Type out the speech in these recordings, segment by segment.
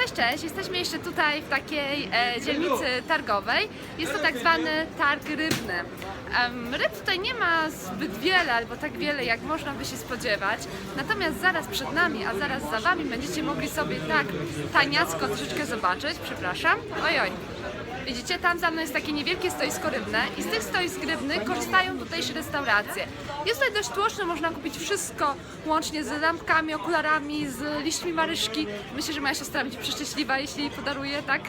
Cześć, cześć! Jesteśmy jeszcze tutaj w takiej e, dzielnicy targowej. Jest to tak zwany targ rybny. Ryb tutaj nie ma zbyt wiele, albo tak wiele, jak można by się spodziewać. Natomiast zaraz przed nami, a zaraz za Wami będziecie mogli sobie tak taniacko troszeczkę zobaczyć. Przepraszam. Oj, oj. Widzicie, tam za mną jest takie niewielkie stoisko rybne i z tych stoisk rybnych korzystają tutejsze restauracje. Jest tutaj dość tłoczno, można kupić wszystko, łącznie z lampkami, okularami, z liśćmi maryszki. Myślę, że moja siostra będzie przeszczęśliwa, jeśli jej podaruję, tak?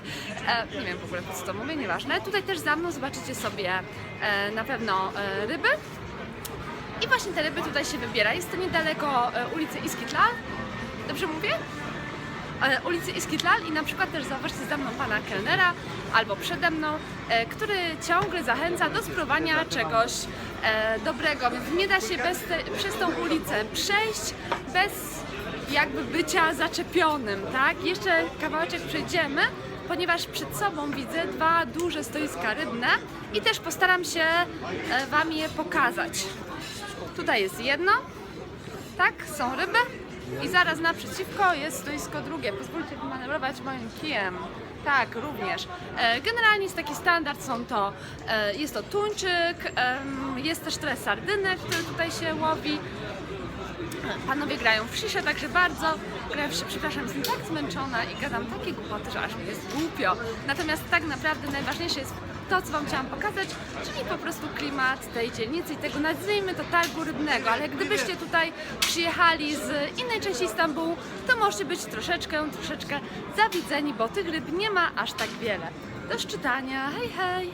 E, nie wiem w ogóle po co to mówię, nieważne. Tutaj też za mną zobaczycie sobie e, na pewno e, ryby. I właśnie te ryby tutaj się wybiera. Jest to niedaleko e, ulicy Iskitlal. Dobrze mówię? E, ulicy Iskitlal i na przykład też zauważcie za mną pana kelnera albo przede mną, e, który ciągle zachęca do spróbowania czegoś e, dobrego, więc nie da się te, przez tą ulicę przejść bez jakby bycia zaczepionym, tak? Jeszcze kawałeczek przejdziemy, ponieważ przed sobą widzę dwa duże stoiska rybne i też postaram się wam je pokazać. Tutaj jest jedno, tak, są ryby. I zaraz naprzeciwko jest stoisko drugie. Pozwólcie wymanewrować moim kijem. Tak, również. E, Generalnie jest taki standard, są to, e, jest to tuńczyk, jest też trochę sardynek, które tutaj się łowi. Panowie grają w sziszę, także bardzo grają w sziszę. Przepraszam, jestem tak zmęczona i gadam takie głupoty, że aż mi jest głupio. Natomiast tak naprawdę najważniejsze jest to, co Wam chciałam pokazać, czyli po prostu klimat tej dzielnicy i tego, nazwijmy to targu rybnego, ale gdybyście tutaj przyjechali z innej części Stambułu, to możecie być troszeczkę, troszeczkę zawidzeni, bo tych ryb nie ma aż tak wiele. Do szczytania, hej hej!